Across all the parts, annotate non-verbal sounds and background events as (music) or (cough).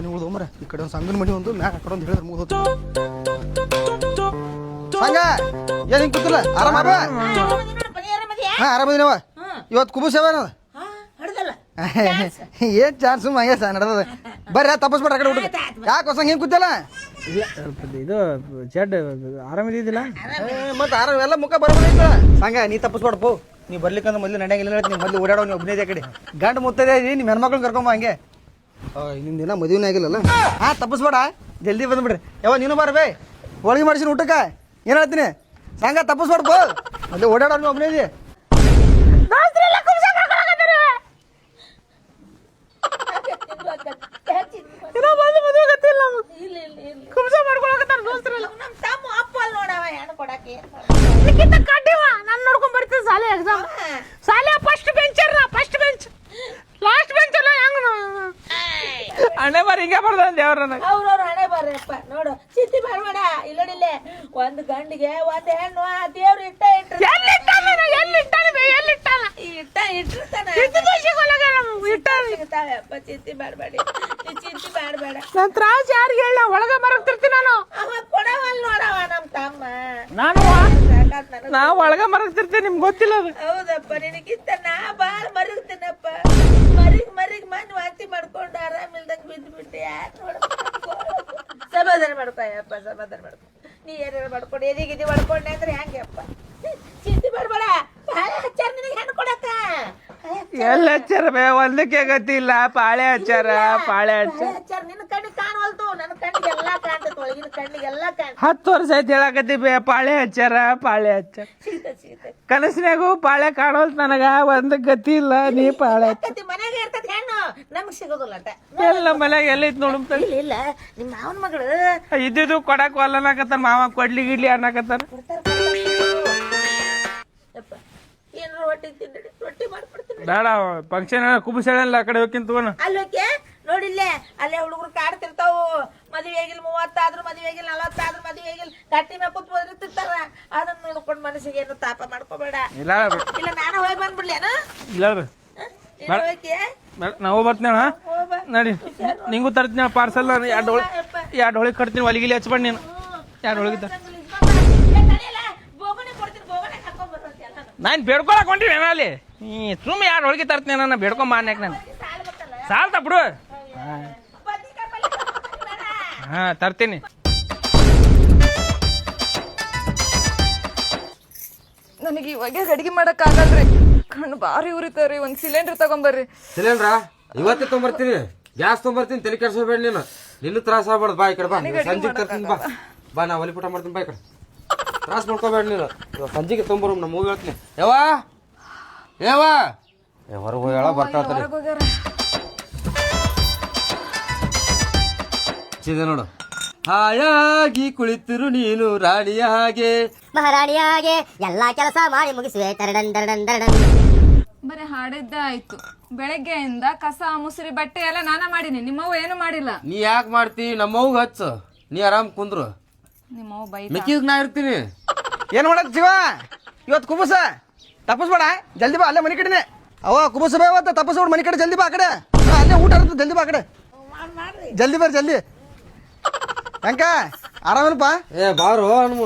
ಮನೆ ಉಳ್ದು ಮರ ಈ ಕಡೆ ಒಂದು ಸಂಗನ ಮನೆ ಒಂದು ಮ್ಯಾಗ ಆ ಕಡೆ ಒಂದು ಹೇಳಿದ್ರೆ ಮುಗಿದು ಸಂಗ ಏನ್ ಹಿಂಗ್ ಕೂತಿಲ್ಲ? ಆರಾಮ ಹಾ ಆರಾಮದಿನವ ಇವತ್ತು ಕುಬು ಸೇವೆ (laughs) ಏನ್ ಚಾನ್ಸ್ ಹಂಗೆ ಸಹ ನಡೆದ ಬರ್ರಿ ತಪ್ಪಸ್ಬಿಟ್ರೆ ಆ ಕಡೆ ಹುಡುಗ. ಯಾಕೆ ಹೊಸ ಹಿಂಗೆ ಕೂತಿಲ್ಲ? ಇದು ಜಡ್ ಆರಾಮಿದ್ದಿಲ್ಲ ಮತ್ತೆ ಆರಾಮ ಎಲ್ಲ ಮುಖ ಬರ್ಬೋದೈತ ಸಂಗ ನೀ ತಪ್ಪಸ್ಬೇಡ ಪೋ. ನೀ ಬರ್ಲಿಕ್ಕಂದ್ರೆ ಮೊದಲು ನಡೆಯಂಗಿಲ್ಲ ಹೇಳ್ತೀನಿ. ಮೊದಲು ಓಡಾಡೋ ನೀ ಒಬ್ಬನೇ ಕಡೆ. ಗಂಡು ಮುತ್ತದೆ ನಿಮ್ಮ ಹೆಣ್ಮಕ್ಳು ಕರ್ಕೊಂಬ ಹಂಗೆ. ನಿನ್ನ ದಿನ ಮದುವೆನೇ ಆಗಿಲ್ಲಲ್ಲ? ಹಾಂ ತಪ್ಪಸ್ಬೇಡ. ಜಲ್ದಿ ಬಂದ್ಬಿಡ್ರಿ ಯಾವ ನೀನು ಬರಬೇ ಹೋಳಿಗೆ ಮಾಡಿಸಿನ ಊಟಕ್ಕೆ? ಏನು ಹೇಳ್ತೀನಿ? ಸಂಗ ತಪ್ಪಸ್ಬೇಡ ಪೋ. ಅಲ್ಲಿ ಓಡಾಡೋ ನೀವು ಒಬ್ಬನೇ ಇದೀಯ ನಮ್ ತಮ್ಮ ಅಪ್ಪ ಅಲ್ ನೋಡವ ಹೆಣ್ಣು ಕೊಡಕ್ಕೆ ಇದಕ್ಕಿಂತ ಕಡ್ಡಿವ ನಾನು ನೋಡ್ಕೊಂಡ್ ಬರ್ತೀನಿ ಶಾಲೆ ಎಕ್ಸಾಮ್ ಶಾಲೆ ಫಸ್ಟ್ ಬೆಂಚರ್ ನಾ ಫಸ್ಟ್ ಬೆಂಚ್ ಲಾಸ್ಟ್ ಬೆಂಚ್ ಅಲ್ಲ ಹೆಂಗ ಅಣ್ಣೆ ಬಾರಿ ಹಿಂಗೆ ಬರ್ದ ದೇವ್ರ ನನಗೆ ಅವ್ರವ್ರ ಹಣೆ ಬರ್ರಪ್ಪ ನೋಡು ಚಿಂತೆ ಮಾಡ್ಬೇಡ ಇಲ್ಲಡಿಲ್ಲೇ ಒಂದ್ ಗಂಡಿಗೆ ಒಂದ್ ಹೆಣ್ಣು ಆ ದೇವ್ರು ಇಟ್ಟ ಇಟ್ರ ಎಲ್ಲಿ ಇಟ್ಟಾನ ಎಲ್ಲಿ ಇಟ್ಟಾನ ಬೇ ಎಲ್ಲಿ ಇಟ್ಟಾನ ಇಟ್ಟ ಇಟ್ಟಿರ್ತಾನ ಇಟ್ಟಿದ್ದು ಸಿಗೋಲಾಗ ನಮ್ಗೆ ಇಟ್ಟಾನ ಸಿಗ್ತಾವೆ ಅಪ್ಪ ಚಿಂತೆ ಮಾಡ್ಬೇಡಿ. ನೀ ಚಿಂತೆ ಮಾಡ್ಬೇಡ. ತ್ರಾಸ ಯಾರಿಗೆ ಹೇಳ? ಒಳಗ ಮರಗ್ತಿರ್ತೀನಿ ನಾನು. ಅವ ಕೊಡವಲ್ ನೋಡವ ನಮ್ಮ ತಮ್ಮ. ನಾನು ಸಾಕಾತ್ ನನಗ್. ನಾ ಒಳಗ ಮರಗ್ತಿರ್ತೇನೆ ನಿಮ್ಗೆ ಗೊತ್ತಿಲ್ಲ ಅದು. ಹೌದಪ್ಪ ನಿನಗಿಂತ ನಾ ಬಾಳ ಮರಗ್ತೀನಪ್ಪ. ಮರಿಗ್ ಮರಿಗ್ ಮನ್ ವಾಂತಿ ಮಾಡ್ಕೊಂಡು ಆರಾಮಿಲ್ದಂಗ್ ಬಿದ್ದು ಬಿಟ್ಟೆ ಯಾರು ಸಮಾಧಾನ ಮಾಡ್ಕೊಯಪ್ಪ ಸಮಾಧಾನ ಮಾಡ್ಕೊ. ನೀ ಏನಾರ ಮಾಡ್ಕೊಂಡು ಎದಿಗಿದಿ ಮಾಡ್ಕೊಂಡೆ ಅಂದ್ರೆ ಹೆಂಗೆ ಅಪ್ಪ? ಚಿಂತೆ ಮಾಡ್ಬೇಡ. ಬಹಳ ಹಚ್ಚಾರ ನಿನಗೆ ಹೆಣ್ಣು ಕೊಡಕ್ಕ. ಎಲ್ಲ ಹಚ್ಚಾರ ಬೇ ಒಂದಕ್ಕೆ ಗತಿ ಇಲ್ಲ ಪಾಳೆ ಹಚ್ಚಾರ ಪಾಳೆ ಹಚ್ಚಾರ ನಿನ್ನ ಕಣ್ಣಿಗೆ ಕಾಣವಲ್ತು ನನ್ನ ಕಣ್ಣಿಗೆ ಎಲ್ಲಾ ಕಾಣ್ತೈತೆ ಒಳಗಿನ ಕಣ್ಣಿಗೆ ಎಲ್ಲಾ ಕಾಣ್ ಹತ್ತು ವರ್ಷ ಆಯ್ತು ಹೇಳಕತ್ತಿ ಬೇ ಪಾಳೆ ಹಚ್ಚಾರ ಪಾಳೆ ಹಚ್ಚ ಸಿಗ್ತೈತೆ ಕನಸಿನಾಗೂ ಪಾಳೆ ಕಾಣೋಲ್ ನನಗ ಒಂದ್ ಗತಿ ಇಲ್ಲ ನೀ ಪಾಳೆ ಹಚ್ಚತಿ ಮನೆಗೆ ಇರ್ತೈತಿ ಹೆಣ್ಣು. ನಮ್ಗೆ ಸಿಗೋದಿಲ್ಲ ಅಟ ಎಲ್ಲ ಮನ್ಯಾಗ ಎಲ್ಲೈತಿ ನೋಡು ಇಲ್ಲ ಇಲ್ಲ. ನಿಮ್ಮ ಮಾವನ ಮಗಳು ಇದ್ದಿದ್ದು ಕೊಡಕ್ ಒಲ್ಲನಾಕತ್ತಾರ ಮಾವ ಕೊಡ್ಲಿ ಗಿಡ್ಲಿ ಅನ್ನಕತ್ತಾರ ಯಪ್ಪ. ಏನಾರ ಹೊಟ್ಟೆ ತಿಂದಡಿ ರೊಟ್ಟಿ ಮಾಡ್ಕೊಡ್ತೀನಿ ಬೇಡ ಫಂಕ್ಷನ್ ಕುಬಸ್ ಹೇಳಲ್ಲ ಆ ಕಡೆ ಹೋಗಿಂತ ತಗೋಣ ಅಲ್ಲೋಕೆ ನೋಡಿಲ್ಲೇ ಅಲ್ಲೇ ಹುಡುಗರು ಕಾಡ್ತಿರ್ತಾವು ಮದುವೆ ಆಗಿಲ್ಲ ಮೂವತ್ತಾದ್ರು ಮದುವೆ ಆಗಿಲ್ಲ ನಲವತ್ತಾದ್ರು ಮದುವೆ ಆಗಿಲ್ಲ. ಗಟ್ಟಿ ಮೇಲೆ ಕೂತ್ ಓದಿರ್ತಿರ್ತಾರ ಅದನ್ನ ನೋಡ್ಕೊಂಡು ಮನಸ್ಸಿಗೆ ಏನು ತಾಪ ಮಾಡ್ಕೋಬೇಡ. ಇಲ್ಲ ಇಲ್ಲ ನಾನು ಹೋಗಿ ಬಂದ್ಬಿಡ್ಲೇನು ಇಲ್ಲ ಹೋಗಿ. ಬೇಡ, ನಾವು ಬರ್ತೀನಿ ಅಣ್ಣ. ಹೋಗ್ಬಾ ನಡಿ. ನಿಂಗೂ ತರ್ತೀನಿ ಪಾರ್ಸಲ್ ಎರಡು ಹೊಳಿ ಎರಡು ಹೊಳಿ ಕಟ್ತೀನಿ ಒಲಿಗಿಲಿ ಹಚ್ಬೇಡ ನೀನು. ಎರಡು ಹೋಳಿಗೆ ತರ ನಾನು ಬೇಡ್ಕೊಳಕ್ ಹೊಂಟಿನಿ ಅಲ್ಲಿ ನೀ ಸುಮ್ಮನೆ ಯಾರು ಹೋಳಿಗೆ ತರ್ತೀನಿ ನಾನು ಬೇಡ್ಕೊಂಬ ಅನ್ಯಾಕ ನಾನು. ಸಾಲ್ತ ಬಿಡು. ಹಾ ತರ್ತೀನಿ. ನನಗೆ ಇವಾಗ ಅಡಿಗೆ ಮಾಡಕ್ ಆಗಲ್ರಿ ಕಣ್ಣು ಬಾರಿ ಉರಿತಾವ್ರಿ ಒಂದ್ ಸಿಲಿಂಡರ್ ತಗೊಂಬರ್ರಿ. ಸಿಲಿಂಡ್ರ? ಇವತ್ತೇ ತಗೊಂಬರ್ತೀನಿ. ಗ್ಯಾಸ್ ತೊಗೊಂಬರ್ತೀನಿ ತಲೆ ಕೆಡ್ಸೋಬೇಡ ನೀನು. ನಿನ್ನ ತ್ರಾಸ ಆಗ್ಬಾರ್ದು. ಬಾ ಈ ಕಡೆ ಬಾ. ಸಂಜೆ ತರ್ತೀನಿ ಬಾ. ಬಾ ನಾ ಒಲಿಪುಟ ಮಾಡ್ತೀನಿ ಬಾ ಈ ಕಡೆ. ತ್ರಾಸ ಮಾಡ್ಕೋಬೇಡ ನೀನು. ಸಂಜಿಗೆ ಸಂಜೆಗೆ ತೊಗೊಂಬರು ನಮ್ಮ ಮೂವಿ ಹೇಳ್ತೀನಿ. ಯಾವ ಯಾವ ಹೊರಗೆ ಹೋಗಿ ಹೇಳ ಬರ್ತಾಳ್ತಾರೆ ಚಿದೆ ನೋಡು. ಹಾಯಾಗಿ ಕುಳಿತಿರು ನೀನು ರಾಣಿಯ ಹಾಗೆ. ಮಹಾರಾಣಿಯಾಗೆ ಎಲ್ಲಾ ಕೆಲಸ ಮಾಡಿ ಮುಗಿಸುವೆ. ತರಡನ್ ದರಡನ್ ದರಡನ್ ಬರೀ ಹಾಡಿದ್ದ ಆಯ್ತು. ಬೆಳಗ್ಗೆಯಿಂದ ಕಸ ಮುಸುರಿ ಬಟ್ಟೆ ಎಲ್ಲ ನಾನ ಮಾಡೀನಿ. ನಿಮ್ಮವ್ವ ಏನು ಮಾಡಿಲ್ಲ? ನೀ ಯಾಕೆ ಮಾಡ್ತಿ? ನಮ್ಮವ್ಗ ಹಚ್ಚು. ನೀ ಆರಾಮ್ ಕುಂದ್ರು. ಬೈ ನಾ ಇರ್ತೀನಿ. ಏನು ಮಾಡಕ್ ಜೀವ ಇವತ್ತು ಕುಬಸ? ತಪ್ಪಸ್ಬೇಡ ಜಲ್ದಿ ಬಾ ಅಲ್ಲೇ ಮನೆ ಕಡೆನೆ. ಅವ ಕುಬಸ ಬಾ ಇವತ್ತು ತಪ್ಪಸ್ಬೇಡ ಮನೆ ಕಡೆ ಜಲ್ದಿ ಬಾ ಆ ಕಡೆ. ಹಾ, ಅಲ್ಲೇ ಊಟ ಇರ್ತದೆ ಜಲ್ದಿ ಬಾ ಆ ಕಡೆ. ಜಲ್ದಿ ಬರ್ರಿ ಜಲ್ದಿ. ಹೆಂಕ ಆರಾಮಲ್ಪ ಏ ಬಾರು ಅನ್ಮು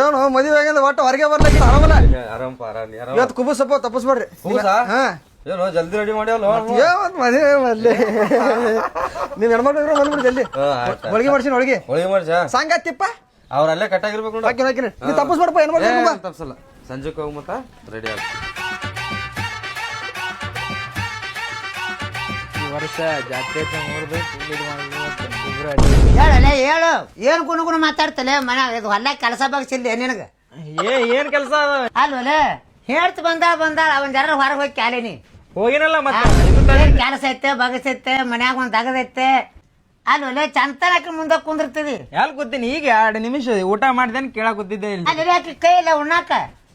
ಏನು ಮದುವೆ ಆಗಿಂದ ಒಟ್ಟು ಹೊರಗೆ ಬರ್ಲಿಕ್ಕೆ ಆರಾಮಲ್ಲ? ನೀ ಆರಾಮ್? ಇವತ್ತು ಕುಬಸಪ್ಪ ತಪ್ಪಸ್ಬೇಡ್ರಿ. ಕುಬುಸ? ಹಾ. ಏನೋ ಜಲ್ದಿ ರೆಡಿ ಮಾಡ್ಯಾವಲ್ಲ ಏನ್ ಮದುವೆ (laughs) ನೀವು ಹೆಣ್ಮಕ್ಳು ಇದ್ರೆ ಬಂದ್ಬಿಡಿ ಜಲ್ದಿ. ಹೋಳಿಗೆ ಮಾಡ್ಸಿನ ಹೋಳಿಗೆ. ಹೋಳಿಗೆ ಮಾಡ್ಸ? ಸಾಂಗ ಆಗಿರ್ಬೇಕು ಕಟ್ಟಾಗಿರ್ಬೇಕು ನೋಡು ಹೆಣ್ಮಕ್ಳು ಬಾ ಏ, ತಪ್ಸಲ್ಲ. ಸಂಜೆಗೆ ಹೋಗ್ ಮತ್ತ ರೆಡಿ ಆಗ. ಈ ವರ್ಷ ಜಾತ್ರೆ ನೋಡ್ದು ಹೇಳಲೆ ಹೇಳು. ಏನ್ ಗುಣಗುಣ ಗುಣ ಮಾತಾಡ್ತಲೆ ಮನ್ಯಾಗ ಇದು ಹೊಲ ಕೆಲಸ ಬಗ್ಸಿಲ್ದೆ ನಿನಗ? ಏ ಏನ್ ಕೆಲಸ ಅಲ್ವಲ್ಲ ಹೇಳ್ತ ಬಂದ ಬಂದ ಅವನ್ ಜರ ಹೊರಗೆ ಹೋಗಿ ಕ್ಯಾಲೇನಿ. ಹೋಗಿನಲ್ಲ ಮತ್ತೆ? ಕೆಲಸ ಐತೆ ಬಗಸೈತೆ ಮನ್ಯಾಗ ಒಂದ್ ದಗದೈತೆ ಅಲ್ವಲೆ ಚಂತನಕ್ಕೆ ಮುಂದೆ ಕುಂದಿರ್ತೀವಿ ಎಲ್ ಕೂತೀನಿ? ಈಗ ಎರಡು ನಿಮಿಷ ಊಟ ಮಾಡಿದೇನ್ ಕೇಳಕ್ ಕೂತಿದ್ದೆ ಇಲ್ಲಿ. ಅಲ್ಲಿ ಕೈ ಇಲ್ಲ ಉಣ್ಣಾಕ.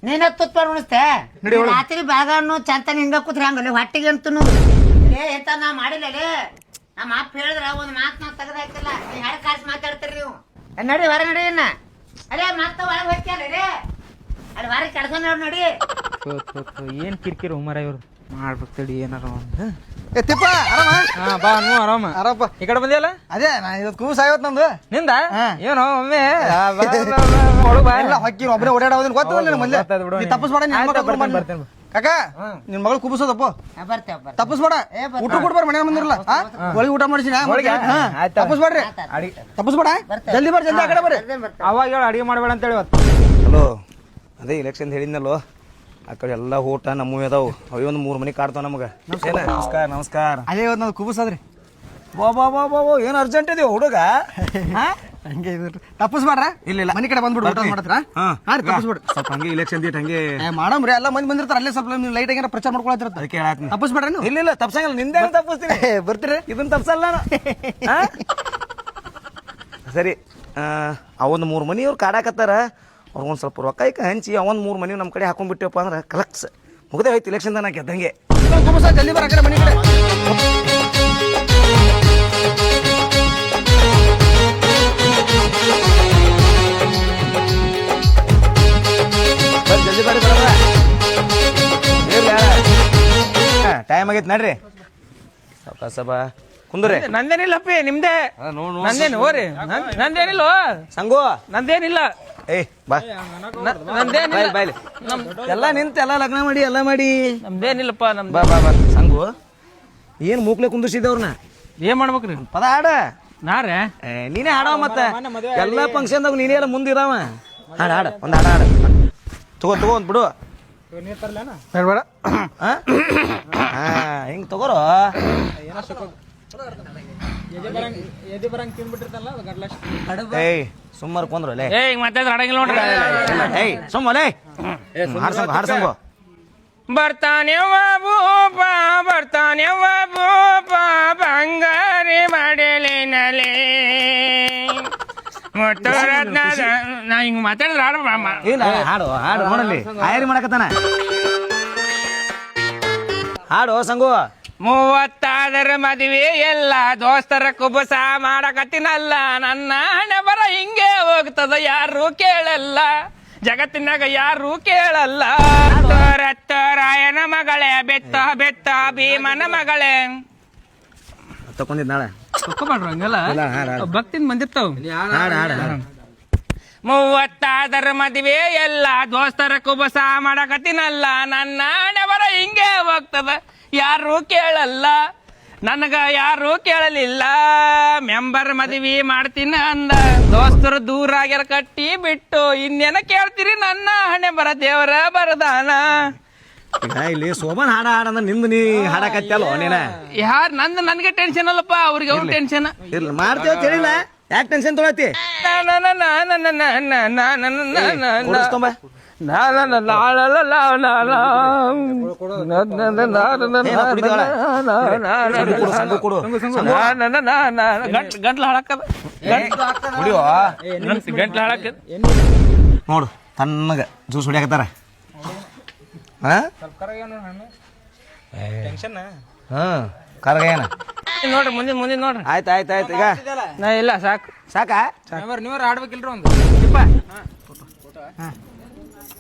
ನೀನ ತುತ್ತ ಉಣಿಸ್ತೆ. ರಾತ್ರಿ ಬಾಗ ಚಂತನ ಹಿಂಗ ಕೂತ್ರಿ ಹಂಗಲ್ಲಿ ಹೊಟ್ಟಿಗೆ ಅಂತನು. ಏ ಎಂತ ನಾ ಮಾಡಿಲ್ಲ ನಮ್ಮ ಅಪ್ಪ ಹೇಳಿದ್ರ ಒಂದ್ ಮಾತ್ ನಾ ತೆಗ್ದಾಯ್ತಲ್ಲ. ನೀ ಹೆಡ್ ಕಾಸ್ ಮಾತಾಡ್ತೀರಿ ನೀವು? ಏ, ನಡಿ ಹೊರ ನಡಿ ಇನ್ನ. ಅರೇ ಮತ್ತ ಒಳಗೆ ಹೋಗ್ಯಾರ ರೇ ಅಲ್ಲಿ ಹೊರಗೆ ಕೆಡ್ಸ ನೋಡಿ. ಥು, ಏನ್ ಕಿರಿಕಿರಿ ಉಮರ ಇವ್ರು? ಮಾಡ್ಬೇಕು ತಡಿ ಏನಾರ ಒಂದು ಏ ತಿಪ್ಪ ಆರಾಮ? ಹಾ ಬಾ ಅನ್ನು ಆರಾಮ. ಆರಾಮಪ್ಪ ಈ ಕಡೆ ಬಂದಿಯಲ್ಲ? ಅದೇ ನಾ ಇವತ್ತು ಕೂಸ್ ಆಯ್ತು ನಂದು. ನಿಂದ. ಏನೋ ಒಮ್ಮೆ. (laughs) ಎಲ್ಲ ಹೊಕ್ಕಿ ಒಬ್ಬನೇ ಓಡಾಡೋದನ್ನ ಗೊತ್ತಲ್ಲ ನಿನ್ನ ಮೊದ್ಲೇ. ನೀ ತಪ್ಪಿಸ್ಬೇಡ ನಿನ್ನ ಬರ್ತೀನಿ. ಕಾಕ ನಿನ್ ಮಗಳು ಕುಬಸೋದಪ್ಪ ತಪ್ಪಿಸ್ಬೇಡ. ಊಟ ಕೊಡ್ಬಾರ ಮನೆ ಬಂದಿರಲ್ಲ. ಒಳಗೆ ಊಟ ಮಾಡಿಸಿನ ಒಳಗೆ? ಹಾ, ಆಯ್ತು. ತಪ್ಪಿಸ್ಬೇಡ್ರಿ. ಅಡಿ ತಪ್ಪಿಸ್ಬೇಡ. ಜಲ್ದಿ ಬರ್ರಿ ಜಲ್ದಿ ಆ ಕಡೆ ಬರ್ರಿ. ಅವಾಗ ಹೇಳಿ ಅಡಿಗೆ ಮಾಡಬೇಡ ಅಂತ ಹೇಳಿ ಇವತ್ತು. ಹಲೋ ಅದೇ ಇಲೆಕ್ಷನ್ ಹೇಳಿದ್ನಲ್ಲೋ. ಆ ಕಡೆ ಎಲ್ಲ ಊಟ ನಮ್ಮೂ ಅದಾವು. ಅವೇ ಒಂದು ಮೂರು ಮನೆ ಕಾಡ್ತಾವ ನಮಗೆ. ಏನ? ನಮಸ್ಕಾರ ನಮಸ್ಕಾರ. ಅದೇ ಇವತ್ತು ನಾವು ಕುಬಸದ್ರಿ. ಬಾ ಬಾ ಬಾ ಬಾ ಬಾ ಏನು ಅರ್ಜೆಂಟ್ ಇದೆಯೋ ಹುಡುಗ? (laughs) ಹಂಗೆ ಇದ್ರಿ ತಪ್ಪಿಸ್ಬೇಡ್ರ ಇಲ್ಲ ಇಲ್ಲ. ಮನೆ ಕಡೆ ಬಂದ್ಬಿಡು ಊಟ ಮಾಡ್ತೀರಾ? ಹಾಂ ತಪ್ಪಿಸ್ಬೇಡ್ರಿ ಸ್ವಲ್ಪ ಹಂಗೆ ಇಲೆಕ್ಷನ್ ಡೇಟ್ ಹಂಗೆ ಏ ಮಾಡಮ್ರಿ ಎಲ್ಲ ಮಂದಿ ಬಂದಿರ್ತಾರ ಅಲ್ಲೇ ಸ್ವಲ್ಪ ನೀವು ಲೈಟ್ ಹಂಗಾರ ಪ್ರಚಾರ ಮಾಡ್ಕೊಳತ್ತಿರ್ತಾರೆ ಅದಕ್ಕೆ ಹೇಳತ್ತೀನಿ ತಪ್ಪಿಸ್ಬೇಡ್ರಿ ನೀವು? ಇಲ್ಲ ಇಲ್ಲ ತಪ್ಸಂಗಿಲ್ಲ. ನಿಂದೆ ತಪ್ಪಿಸ್ತೀನಿ. ಬರ್ತೀರಿ. ಇದನ್ನ ತಪ್ಸಲ್ಲ ನಾನು. (laughs) ಆ? ಸರಿ ಅವೊಂದು ಮೂರು ಮನಿಯವ್ರು ಕಾಡಾಕತ್ತಾರ. ಅವ್ರಿಗೊಂದು ಸ್ವಲ್ಪ ರೊಕ್ಕ ಇಕ್ಕ ಹಂಚಿ ಅವನ್ ಮೂರು ಮನೆ ನಮ್ಮ ಕಡೆ ಹಾಕೊಂಡ್ಬಿಟ್ಟಿವಪ್ಪ ಅಂದ್ರೆ ಕಲಕ್ಸ್. ಮುಗದೆ ಹೋಯ್ತು ಇಲೆಕ್ಷನ್ ತನಕ ಗೆದ್ದಂಗೆ. ಜಲ್ದಿ ಬರಕಡೆ ಮನೆ ಕಡೆ ಜಲ್ದಿ ಬರ್ರಿ ಟೈಮ್ ಆಗೈತೆ ನಡ್ರಿ. ಬಾ ಕುಂದ್ರಿ. ನಂದೇನಿಲ್ಲಪ್ಪಿ ನಿಮ್ದೇ? ನಂದೇನು ಹೋರಿ. ನಂದೇನಿಲ್ಲ ಸಂಗು. ನಂದೇನಿಲ್ಲ. ಏ ಬಾ. ನಂದೇನಿಲ್ಲ. ಬಾಯ್ಲಿ ಎಲ್ಲ ನಿಂತ ಎಲ್ಲ ಲಗ್ನ ಮಾಡಿ ಎಲ್ಲ ಮಾಡಿ. ನಮ್ದೇನಿಲ್ಲಪ್ಪ ನಮ್ ಬಾ ಬಾ ಬಾ ಸಂಗು. ಏನು ಮೂಕ್ಲೆ ಕುಂದ್ರಿಸಿದ್ದೆ ಅವ್ರನ್ನ ಏನ್ ಮಾಡ್ಬೇಕ್ರಿ? ಪದ ಹಾಡ. ನಾರೇ ನೀನೇ ಹಾಡವ ಮತ್ತೆ. ಎಲ್ಲ ಫಂಕ್ಷನ್ದಾಗ ನೀನೇ ಎಲ್ಲ ಮುಂದಿರಾವ ಹಾಡ ಹಾಡ. ಒಂದ್ ಹಾಡ ಹಾಡ. ತಗೋ ತಗೋ ಒಂದ್ ಬಿಡು. ಬೇಡ ಹಾ? ಹಿಂಗ್ ತಗೋರೋ? ಏಯ್ ಸುಮ್ಮರ್ ಕೊಂದ್ರು ಲೇ. ಮತ್ತೆ ನೋಡ್ರಿ. ಏಯ್ ಬರ್ತಾನೆವ್ವ ಭೂಪ ಬಂಗಾರಿ ಮಾಡಲಿನಲೆ ನಾ ಹಿಂಗ್ ಮಾತಾಡಿದ್ರೆ ಆಡ ಇಲ್ಲ ಹಾಡು ಹಾಡು ನೋಡಲ್ಲಿ. ಆಯರಿ ಮಾಡಕತ್ತಾನ. ಹಾಡು ಸಂಗು. ಮೂವತ್ತಾದರ ಮದುವೆ ಎಲ್ಲ ದೋಸ್ತರ ಕುಬುಸ ಮಾಡಕತ್ತಿನಲ್ಲ. ನನ್ನ ಹಣೆ ಬರ ಹಿಂಗೆ ಹೋಗ್ತದ ಯಾರು ಕೇಳಲ್ಲ. ಜಗತ್ತಿನಾಗ ಯಾರು ಕೇಳಲ್ಲ. ರಾಯನ ಮಗಳೇ ಬೆತ್ತ ಬೆತ್ತ ಭೀಮನ ಮಗಳೇ. ಹಂಗೆಲ್ಲ. ಭಕ್ತಿನ ಬಂದಿರ್ತಾವ ಮೂವತ್ತಾದರ ಮದುವೆ ಎಲ್ಲ ದೋಸ್ತರ ಕುಬಸ ಮಾಡಕತ್ತಿನಲ್ಲ. ನನ್ನ ಹಣೆ ಬರ ಹಿಂಗೆ ಹೋಗ್ತದ. ಯಾರು ಕೇಳಲ್ಲ ನನಗ ಯಾರು ಕೇಳಲಿಲ್ಲ ಮೆಂಬರ್ ಮದುವೆ ಮಾಡ್ತೀನಿ ಅಂದ ದೋಸ್ತರು ದೂರ ಆಗ್ಯಾರ ಕಟ್ಟಿ ಬಿಟ್ಟು ಇನ್ನೇನ ಕೇಳ್ತೀರಿ ನನ್ನ ಹಣೆ ಬರ ದೇವರ ಬರದಾನ ಈಗ ಇಲ್ಲಿ ಸೋಮನ್ ಹಾಡ ಹಾಡಂದ್ರೆ ನಿಂದು ನೀ ಹಾಡಕತ್ತಲ್ಲೋ ನೀನ ಯಾರ್ ನಂದು ನನ್ಗೆ ಟೆನ್ಷನ್ ಅಲ್ಲಪ್ಪ ಅವ್ರಿಗೆ ಅವ್ರ ಟೆನ್ಷನ್ ಇರ್ಲಿ ಮಾಡ್ತೇವ ತಿಳಿಲ್ಲ ಯಾಕೆ ಟೆನ್ಷನ್ ತೊಳತಿ ಕುಡಿಯೋ ಗಂಟ್ಲ ನೋಡು ತಣ್ಣಗ ಜ್ಯೂಸ್ ಹೊಡಿಯಾಕತ್ತಾರ ಹಾಂ ಹಾ ಕರ್ಗೇನ ನೋಡ್ರಿ ಮುಂದಿನ ಮುಂದಿನ ನೋಡ್ರಿ ಆಯ್ತು ಆಯ್ತು ಆಯ್ತು ಈಗ ನಾ ಇಲ್ಲ ಸಾಕು ಸಾಕಾ ನೀವ್ರ ಆಡ್ಬೇಕಿಲ್ರಿ ಒಂದು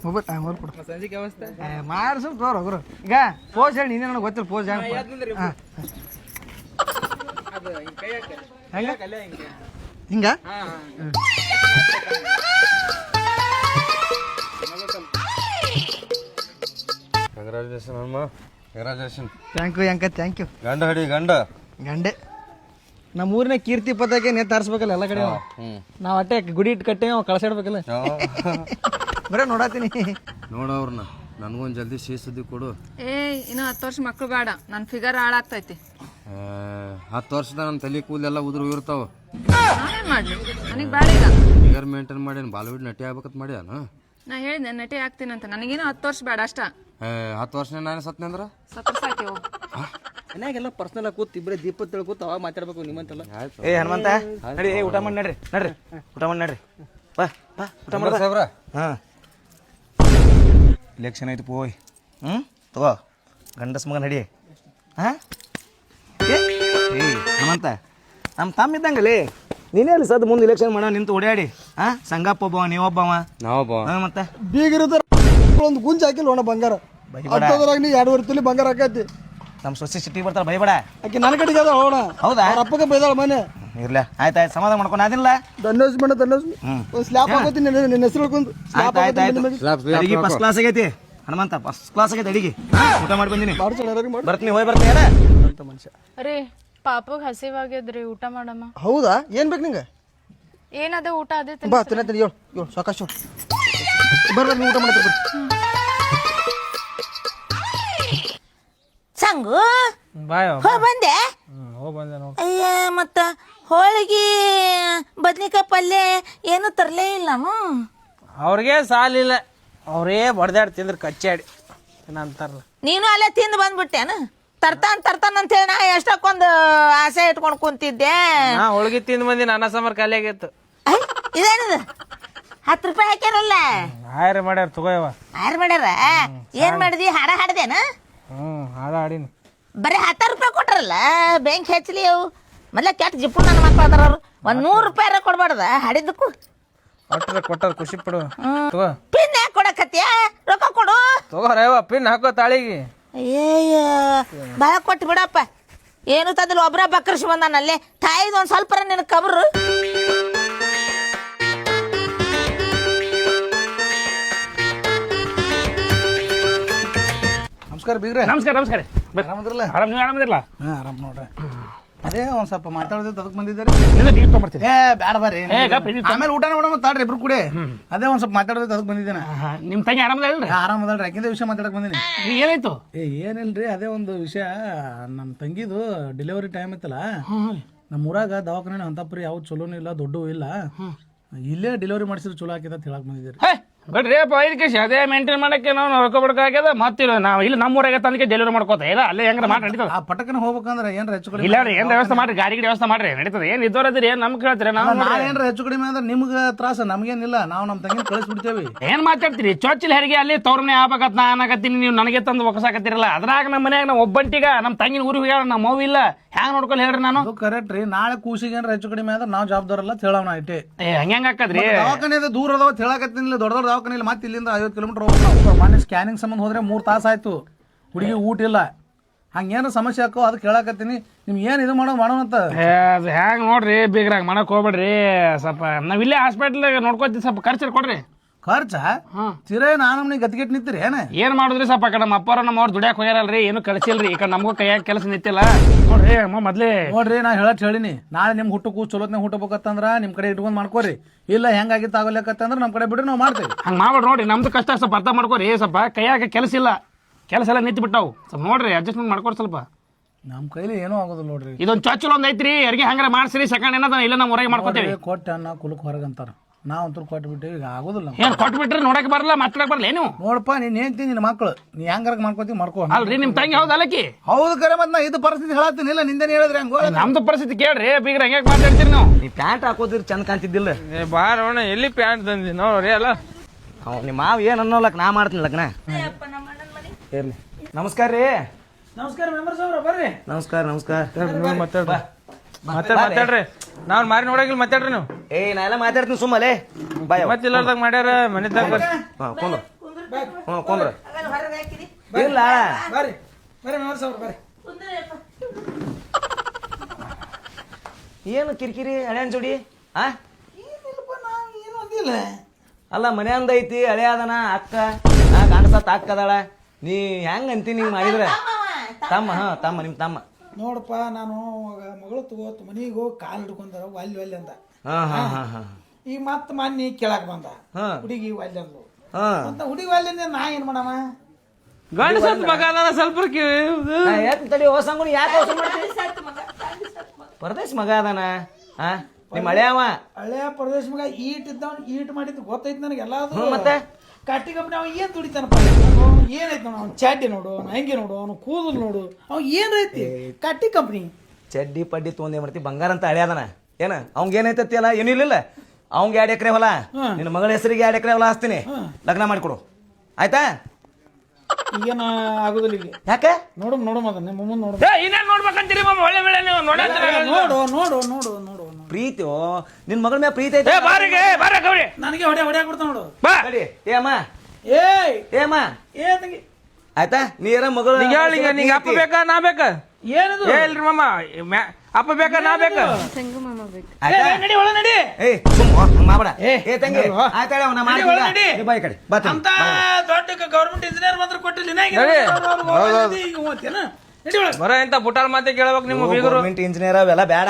ಮೊಬೈಲ್ ಮೊಬೈಲ್ ಕೊಡು ಸಂಜೆ ವ್ಯವಸ್ಥೆ ಮಾಡಿಸು ತೋರು ಗುರು. ಈಗ ಪೋಸ್ ಹೇಳಿ ನೀನೇ ನನಗೆ ಗೊತ್ತಿಲ್ಲ ಪೋಸ್ ಹೆಂಗೆ ಹಾಂ ಹಿಂಗ ಕಂಗ್ರಾಚುಲೇಷನ್ ಅಮ್ಮ. ಕಂಗ್ರಾಚುಲೇಷನ್ ಥ್ಯಾಂಕ್ ಯು ಅಂಕ ಥ್ಯಾಂಕ್ ಯು ಗಂಡ ಹಡಿ ಗಂಡ. ಗಂಡೆ. ನಮ್ಮ ಊರಿನ ಕೀರ್ತಿ ಪದಕ್ಕೆ ನೇ ತಾರಿಸ್ಬೇಕಲ್ಲ ಎಲ್ಲ ಕಡೆ ನಾವು ಅಟ್ಟೆ ಗುಡಿ ಇಟ್ಟು ಕಟ್ಟೆ ಕಳ್ಸಿಡ್ಬೇಕಲ್ಲ. ಕಳ್ಸಾಡ್ಬೇಕಲ್ಲ ಬರೇ ನೋಡತೀನಿ. ನೋಡವ್ರನ್ನ ನನಗೊಂದು ಜಲ್ದಿ ಸಿಹಿ ಸುದ್ದಿ ಕೊಡು. ಏ ಇನ್ನು ಹತ್ತು ವರ್ಷ ಮಕ್ಳು ಬೇಡ. ನನ್ನ ಫಿಗರ್ ಹಾಳಾಗ್ತೈತಿ. ಹತ್ತು ವರ್ಷದ ನನ್ನ ತಲೆ ಕೂದಲೆಲ್ಲ ಉದುರು ಇರ್ತಾವ ನಾನೇನ್ ಮಾಡ್ಲಿ? ನನಗೆ ಬೇಡ ಈಗ. ಫಿಗರ್ ಮೇಂಟೈನ್ ಮಾಡಿ ಬಾಲಿವುಡ್ ನಟಿ ಆಗ್ಬೇಕಂತ ಮಾಡ್ಯಾನ ನಾ ಹೇಳಿದೆ ನಟಿ ಆಗ್ತೀನಿ ಅಂತ. ನನಗೇನು ಹತ್ತು ವರ್ಷ ಬೇಡ ಅಷ್ಟ. ಹತ್ತು ವರ್ಷ ನಾನು ಸತ್ನೆ ಅಂದ್ರ? ಸತ್ರ ಸಾಯ್ತೇವು ಮನ್ಯಾಗೆಲ್ಲ ಪರ್ಸನಲ್ ಕೂತ್ ಇಬ್ಬರೇ ದೀಪ ತಿಳ್ಕೊತ ಅವಾಗ ಮಾತಾಡ್ಬೇಕು ನಿಮ್ಮಂತೆಲ್ಲ. ಏ ಹನುಮಂತ ನಡಿ ಏ ಊಟ ಮಾಡಿ ನಡ್ರಿ ನಡ್ರಿ. ಊಟ ಮಾಡಿ ನಡ್ರಿ. ಬಾ ಬಾ ಊಟ ಮಾಡ್ರಿ ಸಾಬ್ರ ಹಾಂ. ಇಲೆಕ್ಷನ್ ಆಯ್ತು ಪೋಯ್. ಹ್ಞೂ ತಗೋ. ಗಂಡಸ್ ಮಗನ ನಡಿ. ಹಾಂ? ಏ ಹನುಮಂತ ನಮ್ಮ ತಮ್ಮ ಇದ್ದಂಗಲ್ಲಿ ನೀನೇ ಅಲ್ಲಿ ಸದ್ ಮುಂದೆ ಇಲೆಕ್ಷನ್ ಮಾಡೋ ನಿಂತು ಓಡಾಡಿ. ಹಾಂ? ಸಂಗಪ್ಪ ಒಬ್ಬವ ನೀವೊಬ್ಬವ? ನಾವೊಬ್ಬ ಹಾಂ ಮತ್ತೆ ಬೀಗಿರುತ್ತಾರ ಒಂದು ಗುಂಜ್ ಹಾಕಿಲ್ಲ ಒಣ ಬಂಗಾರ. ಅಂತದ್ರಾಗ ನೀ ಎರಡುವರೆ ತೊಲಿ ಬಂಗಾರ ಹಾಕೈತಿ. ನಮ್ಮ ಸೊಸೆ ಸಿಟ್ಟಿಗೆ ಬರ್ತಾಳೆ ಭಯಬೇಡ ಆಕೆ ನನ್ನ ಕಡೆಗೆ ಅದ ಹೋಣ ಹೌದಾ? ಅಪ್ಪಗೆ ಬೈದಾಳ ಮನೆ. ಇರ್ಲ. ಆಯ್ತು ಆಯ್ತು ಸಮಾಧಾನ ಮಾಡ್ಕೊಂಡು ಅದಿಲ್ಲ ದಂಡೋಸ್ ಮಾಡ ದಂಡೋಸ್ ಒಂದು ಸ್ಲ್ಯಾಪ್ ಆಗುತ್ತೆ ನಿನ್ನ ಹೆಸರು ಹೇಳ್ಕೊಂಡು ಸ್ಲ್ಯಾಪ್ ಆಯ್ತು ಆಯ್ತು ಅಡಿಗೆ ಫಸ್ಟ್ ಕ್ಲಾಸ್ ಆಗೈತಿ. ಹನುಮಂತ ಫಸ್ಟ್ ಕ್ಲಾಸ್ ಆಗೈತಿ ಅಡಿಗೆ. ಊಟ ಮಾಡಿ ಬಂದಿನಿ. ಮಾಡ್ಸೋಣ ಎಲ್ಲರಿಗೂ ಮಾಡಿ. ಬರ್ತೀನಿ ಹೋಗಿ ಬರ್ತೀನಿ ಏನ ಅಂತ ಮನುಷ್ಯ. ಅರೇ ಪಾಪಗ್ ಹಸಿವಾಗ್ಯದ್ರಿ ಊಟ ಮಾಡಮ್ಮ. ಹೌದಾ? ಏನ್ ಬೇಕು ನಿಂಗೆ? ಏನದ ಊಟ ಅದೇ ಬಾ ತಿನ್ನ ಹೇಳು ಹೇಳು ಸಾಕಾಶು ಬರ್ರಿ ನೀವು ಊಟ ಮಾಡ್ತೀರಿ ಸಂಗು ಬಾಯ್ ಹೋ ಬಂದೆ? ಹೋಗಿ ಬಂದೆ ನೋಡಿ. ಅಯ್ಯ ಮತ್ತ ಹೋಳಿಗೆ ಬದ್ನಿಕಾಯಿ ಪಲ್ಯ ಏನು ತರಲೇ ಇಲ್ಲನು? ಅವ್ರಿಗೆ ಸಾಲಿಲ್ಲ. ಅವರೇ ಬಡ್ದಾಡಿ ತಿಂದ್ರೆ ಕಚ್ಚಾಡಿ. ಏನಂತಾರಲ್ಲ ನೀನು ಅಲ್ಲೇ ತಿಂದು ಬಂದ್ಬಿಟ್ಟೇನು? ತರ್ತಾನ್ ತರ್ತಾನ ಅಂತ ಹೇಳಿ ನಾ ಎಷ್ಟಕ್ಕೊಂದು ಆಸೆ ಇಟ್ಕೊಂಡು ಕುಂತಿದ್ದೆ. ನಾ ಹೋಳಿಗೆ ತಿಂದು ಬಂದಿ ನನ್ನ ಸಮರ್ ಖಾಲಿಯಾಗಿತ್ತು ಇದೇನದು? ಹತ್ತು ರೂಪಾಯಿ ಹಾಕ್ಯಾರಲ್ಲ? ಆಯ್ರ ಮಾಡ್ಯಾರ ತಗೋಯವ ಯಾರು ಮಾಡ್ಯಾರ? ಏನ್ ಮಾಡಿದಿ? ಹಾಡ ಹಾಡ್ದೇನ? ಹ್ಞೂ ಹಾಡ ಆಡೀನಿ ಬರೀ ಹತ್ತಾರು ರೂಪಾಯಿ ಕೊಟ್ರಲ್ಲ ಬ್ಯಾಂಕ್ ಹೆಚ್ಚಲಿ ಅವು. ಮೊದ್ಲ ಕೆಟ್ಟ ಜಿಪ್ಪು ನನ್ನ ಅದಾರ ಅವ್ರು. ಒಂದ್ ನೂರು ರೂಪಾಯಿ ಕೊಡ್ಬಾರ್ದ. ಹಾಡಿದ್ದಕ್ಕೂ ಕೊಟ್ಟರೆ ಕೊಟ್ಟಾರ ಖುಷಿ ಪಡು. ತಗೋ. ಪಿನ್ ಯಾಕೆ ಕೊಡಕತ್ತೀಯ? ರೊಕ್ಕ ಕೊಡು. ತಗೋರವ ಪಿನ್ ಹಾಕೋ ತಾಳಿಗೆ. ಅಯ್ಯಯ್ಯ. ಭಾಳ ಕೊಟ್ಟು ಬಿಡಪ್ಪ. ಏನು ತಂದಿಲ್ಲ ಒಬ್ರ ಬಕ್ಕರ್ಸಿ ಬಂದಾನಲ್ಲಿ ತಾಯಿದ ಒಂದು ಸ್ವಲ್ಪ ನಿನ್ನ ಕಬ್ರು. ನಮಸ್ಕಾರ ಬೀಗ್ರೆ. ನಮಸ್ಕಾರ ನಮಸ್ಕಾರ. ಆರಾಮದಿರಲ್ಲ? ಆರಾಮ್ ನೀವು ಆರಾಮದಿರಲ್ಲ? ಹಾಂ ಆರಾಮ್ ನೋಡ್ರಿ. ಅದೇ ಒಂದ್ ಸ್ವಲ್ಪ ಮಾತಾಡೋದು ಅದಕ್ಕೆ ಬಂದಿದ್ದಾರೆ. ನೀರು ತೊಗೊಂಬರ್ತೀನಿ ಏ ಬ್ಯಾಡ ಬರ್ರಿ ಏ, ಗಪ್ಪ, ಇದು ಆಮೇಲೆ ಊಟ ಮಾಡೋಣ ತಾಳ್ರಿ ಇಬ್ರು ಕೂಡಿ. ಅದೇ ಒಂದ್ ಸ್ವಲ್ಪ ಮಾತಾಡೋದು ಅದಕ್ಕೆ ಬಂದಿದ್ದೇನೆ. ನಿಮ್ಮ ತಂಗಿ ಆರಾಮದಲ್ರಿ ಆರಾಮ್ ಅದಲ್ರಿ ಯಾಕಿಂದ ವಿಷಯ ಮಾತಾಡಕ್ ಬಂದಿನಿ ಏನಾಯ್ತು? ಏ ಏನಿಲ್ರಿ ಅದೇ ಒಂದು ವಿಷಯ. ನಮ್ಮ ತಂಗಿದು ಡೆಲಿವರಿ ಟೈಮ್ ಇತ್ತಲ್ಲ ನಮ್ಮ ಊರಾಗ ದವಾಖಾನೆ ಅಂತಪ್ರಿ ಯಾವ್ದು ಚಲೋನು ಇಲ್ಲ ದೊಡ್ಡವು ಇಲ್ಲ. ಇಲ್ಲೇ ಡೆಲಿವರಿ ಮಾಡಿಸಿದ್ರೆ ಚಲೋ ಹಾಕಿದ ಅಂತ ಹೇಳಕ್ ಬಂದಿದ್ದೀರಿ. ಹೇ ಬಿಡ್ರಿ ಅಪ್ಪ ಇದಕ್ಕೆ ಅದೇ ಮೇಂಟೈನ್ ಮಾಡಕ್ಕೆ ನಾವು ರೊಕ್ಕ ಬಡ್ಕಾಗ್ಯದ ಮತ್ತಿಲ್ಲ ನಾವು ಇಲ್ಲಿ ನಮ್ಮ ಊರಾಗ ತಂದಕ್ಕೆ ಡೆಲಿವರಿ ಮಾಡ್ಕೋತ. ಇಲ್ಲ ಅಲ್ಲೇ ಹೆಂಗ್ರ ಮಾಡಿ ನಡೀತದ? ಆ ಪಟಕನ ಹೋಗ್ಬೇಕಂದ್ರೆ ಏನ್ರ ಹೆಚ್ಚು ಕಡಿಮೆ ಇಲ್ಲ ರೀ ಏನ್ ವ್ಯವಸ್ಥೆ ಮಾಡ್ರಿ ಗಾಡಿ ಗಿಡಿ ವ್ಯವಸ್ಥೆ ಮಾಡ್ರಿ ನಡೀತದ. ಏನ್ ಇದ್ದವ್ರದ್ರಿ ಏನ್ ನಮ್ ಕೇಳ್ತೀರಿ? ನಾವು ನಾಳೆ ಏನ್ರ ಹೆಚ್ಚು ಕಡಿಮೆ ಅಂದ್ರೆ ನಿಮ್ಗೆ ತ್ರಾಸ ನಮ್ಗೇನಿಲ್ಲ. ನಾವು ನಮ್ಮ ತಂಗಿನ ಕಳಿಸ್ಬಿಡ್ತೇವಿ. ಏನ್ ಮಾತಾಡ್ತೀರಿ? ಚೊಚ್ಚಿಲ್ ಹೆರಿಗೆ ಅಲ್ಲಿ ತವ್ರನೆ ಆಗ್ಬೇಕತ್ ನಾ ಅನ್ನಕತ್ತೀನಿ ನೀವು ನನಗೆ ತಂದು ಒಕ್ಕಸಾಕತ್ತೀರಲ್ಲ. ಅದ್ರಾಗ ನಮ್ಮ ಮನ್ಯಾಗ ನಾವು ಒಬ್ಬಂಟಿಗ ನಮ್ಮ ತಂಗಿನ ಊರಿಗೆ ಹೇಳ ನಮ್ಮ ಮೌ ಇಲ್ಲ. ಹ್ಯಾಂಗ್ ನೋಡ್ಕೊಂಡು ಹೇಳ್ರಿ ನಾನು? ಕರೆಕ್ಟ್ ರೀ. ನಾಳೆ ಕೂಸಿಗೆ ಏನ್ರ ಹೆಚ್ಚು ಕಡಿಮೆ ಅಂದ್ರೆ ನಾವು ಜವಾಬ್ದಾರಲ್ಲ ಹೇಳೋಣ ಐಟೆ ಹೆಂಗೆ ಹಂಗ ಹಾಕದ್ರಿ? ದವಾಖಾನೆ ದೂರ ಅದಾವ ಹೇಳಕತ್ತೀನಿ ದೊಡ್ಡ ದೊಡ್ಡ ದವಾಖಾನೆ ಇಲ್ಲ ಮತ್ತೆ ಇಲ್ಲಿಂದ ಐವತ್ತು ಕಿಲೋಮೀಟರ್ ಹೋಗ್ಬೇಕು ಮೊನ್ನೆ ಸ್ಕ್ಯಾನಿಂಗ್ ಸಂಬಂಧ ಹೋದ್ರೆ ಮೂರು ತಾಸು ಆಯಿತು. ಹುಡುಗಿ ಊಟ ಇಲ್ಲ. ಹಂಗೇನು ಸಮಸ್ಯೆ ಹಾಕೋ ಅದು ಕೇಳಾಕತ್ತೀನಿ. ನಿಮ್ಗೆ ಏನು ಇದು ಮಾಡೋ ಅಂತ? ಅದು ಹ್ಯಾಂಗೆ ನೋಡ್ರಿ, ಬೀಗ್ರಾಗ ಮಾಡೋಕೆ ಹೋಗ್ಬೇಡ್ರಿ. ಸ್ವಲ್ಪ ನಾವು ಇಲ್ಲೇ ಹಾಸ್ಪಿಟ್ಲಾಗ ನೋಡ್ಕೊತೀವಿ, ಸ್ವಲ್ಪ ಖರ್ಚು ಕೊಡ್ರಿ. ಖರ್ಚ? ತಿರೇ ನಾನು ನಿಮ್ಗೆ ಗತಿಗೆಟ್ ನಿಂತಿರಿ ಏನ? ಏನ್ ಮಾಡಿದ್ರಿ ಸ್ವಲ್ಪ ಕಡೆ? ನಮ್ಮ ಅಪ್ಪರ ನಮ್ಮ ಅವ್ರು ದುಡ್ಯಾಕ್ ಹೋಗ್ಯಾರಲ್ರಿ ಏನು ಕಳಿಸಿಲ್ರಿ. ಈಗ ನಮಗೂ ಕೈಯಾಗ ಕೆಲಸ ನಿಂತಿಲ್ಲ. ನೋಡ್ರಿ ಅಮ್ಮ ಮೊದ್ಲೇ. ನೋಡ್ರಿ ನಾ ಹೇಳತ್ ಹೇಳಿನಿ. ನಾಳೆ ನಿಮ್ ಹುಟ್ಟು ಚಲೋತ್ನೇ ಚಲೋತ್ನಾಗ ಹುಟ್ಟಬೇಕತ್ತಂದ್ರ ನಿಮ್ ಕಡೆ ಇಟ್ಕೊಂಡ್ ಮಾಡ್ಕೋರಿ. ಇಲ್ಲ ಹೆಂಗಾಗಿತ್ತು ಆಗೋಲ್ಲಕತ್ತಂದ್ರ ನಮ್ ಕಡೆ ಬಿಡ್ರಿ ನಾವು ಮಾಡ್ತೇವೆ. ಹಂಗ ಮಾಡ್ರಿ ನೋಡ್ರಿ ನಮ್ದು ಕಷ್ಟ ಸ್ವಲ್ಪ ಅರ್ಥ ಮಾಡ್ಕೋರಿ. ಸ್ವಲ್ಪ ಕೈಯಾಗ ಕೆಲಸ ಇಲ್ಲ. ಕೆಲಸ ಎಲ್ಲ ನಿಂತು ಬಿಟ್ಟಾವು. ಸ್ವಲ್ಪ ನೋಡ್ರಿ ಅಡ್ಜಸ್ಟ್ಮೆಂಟ್ ಮಾಡ್ಕೊರಿ ಸ್ವಲ್ಪ. ನಮ್ ಕೈಲಿ ಏನೂ ಆಗೋದಿಲ್ಲ ನೋಡ್ರಿ. ಇದೊಂದ್ ಚೊಚ್ಚಲ್ ಒಂದ್ ಐತ್ರಿ. ಅರ್ಗೆ ಹಂಗಾರ ಮಾಡ್ಸಿರಿ ಸೆಕೆಂಡ್ ಏನದ ಇಲ್ಲ ನಮ್ಮ ಹೊರಗೆ ಮಾಡ್ಕೊತೇವಿ. ಕೊಟ್ಟ ಅನ್ನ ಕುಲಕ್ ಹೊರಗಂತಾರ ನಾವ್ ಅಂತೂ ಕೊಟ್ಟು ಈಗ ಆಗೋದಿಲ್ಲ. ಏನ್ ನೋಡಕ್ಕೆ ನೋಡಕ್ ಬರಲ್ಲ ಮಾತಾಡಕ್ ಬರಲ್ಲ ಏನು? ನೋಡಪ್ಪ ನೀನ್ ಹೇಳ್ತೀನಿ ನಿನ್ನ ಮಕ್ಕಳು ನೀ ಹೆಂಗಾರ ಮಾಡ್ಕೋತೀವಿ ಮಾಡ್ಕೋ. ಅಲ್ರಿ ನಿಮ್ ತಂಗಿ ಹೌದು ಅಲ್ಲಕಿ ಹೌದು ಕರೆ ಮತ್ತೆ ನಾ ಇದು ಪರಿಸ್ಥಿತಿ ಹೇಳತ್ತೀನಿ. ಇಲ್ಲ ನಿಂದೇನು ಹೇಳಿದ್ರೆ ಹಂಗ ನಮ್ದು ಪರಿಸ್ಥಿತಿ ಕೇಳ್ರಿ ಬೀಗ್ರ ಹೆಂಗ್ ಮಾತಾಡ್ತೀರಿ ನೀವು? ನೀ ಪ್ಯಾಂಟ್ ಹಾಕೋದಿರಿ ಚಂದ ಕಾಣ್ತಿದ್ದಿಲ್ಲ. ಏ ಬಾರ ಅಣ್ಣ ಎಲ್ಲಿ ಪ್ಯಾಂಟ್ ತಂದಿ? ನೋಡ್ರಿ ಅಲ್ಲ ಅವ್ ನಿಮ್ಮ ಮಾವ ಏನ್ ಅನ್ನೋಲಕ್ ನಾ ಮಾಡ್ತೀನಿ ಲಗ್ನ. ಇರ್ಲಿ ನಮಸ್ಕಾರ ರೀ. ನಮಸ್ಕಾರ ಮೆಂಬರ್ಸ್ ಅವ್ರ ಬರ್ರಿ. ನಮಸ್ಕಾರ ನಮಸ್ಕಾರ. ಮಾತಾಡ್ರಿ. ಮತ್ತೆ ಮಾತಾಡ್ರಿ. ನಾವ್ ಮಾರಿ ನೋಡಂಗಿಲ್ಲ ಮಾತಾಡ್ರಿ ನೀವು. ಏ ನಾ ಎಲ್ಲ ಮಾತಾಡ್ತೀನಿ ಸುಮ್ಮಲೆ ಬಾಯ್ ಮತ್ತೆ ಇಲ್ಲಾರ್ದಾಗ ಮಾಡ್ಯಾರ ಮನೆದಾಗ ಬರ್ರಿ. ಹಾ ಕೊಂದ್ರ ಹ್ಞೂ ಕುಂದ್ರ ಇಲ್ಲ. ಬರ್ರಿ ಬರ್ರಿ ಮೆಂಬರ್ಸ್ ಅವ್ರ ಬರ್ರಿ ಏನು ಕಿರಿಕಿರಿ ಹಳೆಯನ್ ಜೋಡಿ ಆ? ಅಲ್ಲ ಮನೆ ಅಂದ ಐತಿ ಹಳೆ ಅದನ ಅಕ್ಕ. ಆ ಗಂಡಸತ್ ಅಕ್ಕ ಅದಾಳ ನೀ ಹೆಂಗ್ ಅಂತೀನಿ ಮಾಡಿದ್ರೆ? ತಮ್ಮ ಹಾ ತಮ್ಮ ನಿಮ್ ತಮ್ಮ. ನೋಡಪ್ಪ ನಾನು ಮಗಳು ತಗೋತ ಮನೆಗೆ ಹೋಗಿ ಕಾಲ್ ಹಿಡ್ಕೊಂಡಾರ ಒಲ್ಲೆ ಅಲ್ಲಿ ಅಂದ. ಹಾ ಹಾ ಹಾ. ಹಾ ಈಗ ಮತ್ತೆ ಮನ್ನಿ ಕೆಳಗ್ ಬಂದ. ಹಾ. ಹುಡುಗಿ ಅಲ್ಲಿ ಅಂದ್ಲು. ಹಾ. ಮತ್ತೆ ಹುಡುಗಿ ಅಲ್ಲಿ ಅಂದ್ರೆ ನಾ ಏನ್ ಮಾಡಮ್ಮ? ಗಂಡ ಸತ್ ಮಗ ಅದಾನ ಸ್ವಲ್ಪ ಯಾಕೆ ತಡಿ ಹೊಸ ಅಂಗುನಿ ಯಾಕೆ ಹೊಸ ಮಾಡ್ತೀನಿ ಪರದೇಶ್ ಮಗ ಅದಾನ? ಹಾ? ನಿಮ್ಮ ಹಳೆಯವ? ಹಳೆಯ ಪ್ರದೇಶ ಮಗ ಈಟ್ ಇದ್ದವನ್ ಈಟ್ ಮಾಡಿದ್ದು ಗೊತ್ತೈತಿ ನನಗೆ ಎಲ್ಲ ಹ್ಞೂ ಮತ್ತೆ? ಕಟ್ಟಿ ಕಂಪ್ನಿ ಅವ ಏನು ದುಡಿತಾನಪ್ಪ? ಏನೈತೆ ನೋಡು ಅವ್ನು ಚಾಡ್ಡಿ ನೋಡು ಅವ್ನು ಹಂಗೆ ನೋಡು ಅವನು ಕೂದಲು ನೋಡು ಅವ್ ಏನೈತಿ ಕಟ್ಟಿ ಕಂಪ್ನಿ ಚಡ್ಡಿ ಪಡ್ಡಿ ತೊಗೊಂಡು ಏನು ಮಾಡ್ತಿ? ಬಂಗಾರ ಅಂತ ಹಳೆ ಅದನ. ಏನ? ಅವಂಗ ಏನೈತತಿ ಅಲ್ಲ? ಏನೂ ಇಲ್ಲ ಅವಂಗ ಎರಡು ಎಕರೆ ಹೊಲ. ನಿನ್ನ ಮಗಳ ಹೆಸರಿಗೆ ಎರಡು ಎಕರೆ ಹೊಲ ಹಾಸ್ತೀನಿ. ಲಗ್ನ ಮಾಡಿಕೊಡು. ಆಯ್ತಾ? ಈಗೇನ ಆಗುದಿಲ್ಲ ಈಗ. ಯಾಕೆ? ನೋಡು ನೋಡು ಮದ ನಿಮ್ಮ ಮುಂದೆ ನೋಡು ಏ ಇನ್ನೇನ್ ನೋಡ್ಬೇಕಂತೀರಿ ಮಾಮ? ಒಳ್ಳೆ ನೀವು ನೋಡಂತೀರ ನೋಡು ನೋಡು ನೋಡು ನೋಡು. ಪ್ರೀತಿ ನಿನ್ ಮಗಳ ಮ್ಯಾಲ ಪ್ರೀತಿ ಐತೆ ಏ ಬಾರಿಗೆ ಬಾರ ಕವರಿ ನನಗೆ ಹೊಡೆ ಹೊಡೆ ಕೊಡ್ತಾ ನೋಡು. ಬಾ. ತಡಿ ಏ ಅಮ್ಮ. ಏಯ್. ಏ ಅಮ್ಮ. ಏ ತಂಗಿ. ಆಯ್ತಾ? ನೀ ಏರ ಮಗಳು ಈಗ ಹೇಳಿ ಈಗ ನಿಂಗೆ ಅಪ್ಪ ಬೇಕಾ ನಾ ಬೇಕಾ? ಏನದು? ಹೇಳ್ರಿ ಮಾಮ ಮ್ಯಾ- ಅಪ್ಪ ಬೇಕಾ ನಾ ಬೇಕಾ? ಆಯ್ತಾ? ನಡಿ ಒಳ ನಡಿ. ಏ ಸುಮ್ಮ ಹಂಗ್ ಮಾಡ್ಬೇಡ. ಏ, ಏ ತಂಗಿ ನಡಿ, ವಾ. ಆಯ್ತಾಳೆ ಅವ್ನ ನಡಿ, ಒಳ ನಡಿ. ಬಾ ಈ ಕಡೆ ಬಾ ತಂಗಿ, ಅಂತ ಬಾ. ದೊಡ್ಡ ಗೌರ್ಮೆಂಟ್ ಇಂಜಿನಿಯರ್ ಮಾತ್ರ ಕೊಟ್ಟಿಲ್ಲ ನಡಿ. ಈಗ ಒಳಗೆ ಬರೋ ಎಂತ ಬುಟಾಲ್ ಮಾತೆ ಕೇಳಬೇಕು ನಿಮ್ಮ ಬೀಗರು? ಗೌರ್ಮೆಂಟ್ ಇಂಜಿನಿಯರ್ ಅವೆಲ್ಲ ಬೇಡ.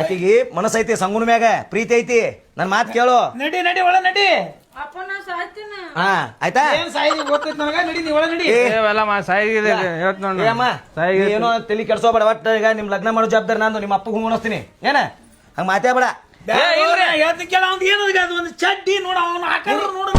ಆಕಿಗೆ ಮನಸ್ಸೈತಿ ಸಂಗುನ ಮ್ಯಾಗ. ಪ್ರೀತಿ ಐತಿ. ನನ್ ಮಾತ್ ಕೇಳು. ನಡಿ ನಡಿ ಒಳ ನಡಿ. ಹಾ ಆಯ್ತಾ? ಏನ್ ಸಾಯಿದಿ ಗೊತ್ತೈತಿ ನನಗ? ನಡಿ ನೀ ಒಳ ನಡಿ. ಏ, ಎಲ್ಲ ಮಾ ಸಾಯಿಗಿದೆ ಹೇಳ್ತ ಏ ಅಮ್ಮ ನೀ ಏನೋ ತಲೆ ಕೆಡ್ಸೋಬೇಡ ಒಟ್ಟ ಈಗ ನಿಮ್ ಲಗ್ನ ಮಾಡೋ ಜವಾಬ್ದಾರಿ ನಾನು ನಿಮ್ಮ ಅಪ್ಪಗೂ ಮುಣಿಸ್ತೀನಿ ಏನ? ಹಂಗ ಮಾತೇ ಬೇಡ. ಕೇಳ ಅವ್ನ್ ಏನದ ಅದು ಒಂದು ಚಡ್ಡಿ ನೋಡ ಅವನು ಹಾಕಿದ್ರು ನೋಡು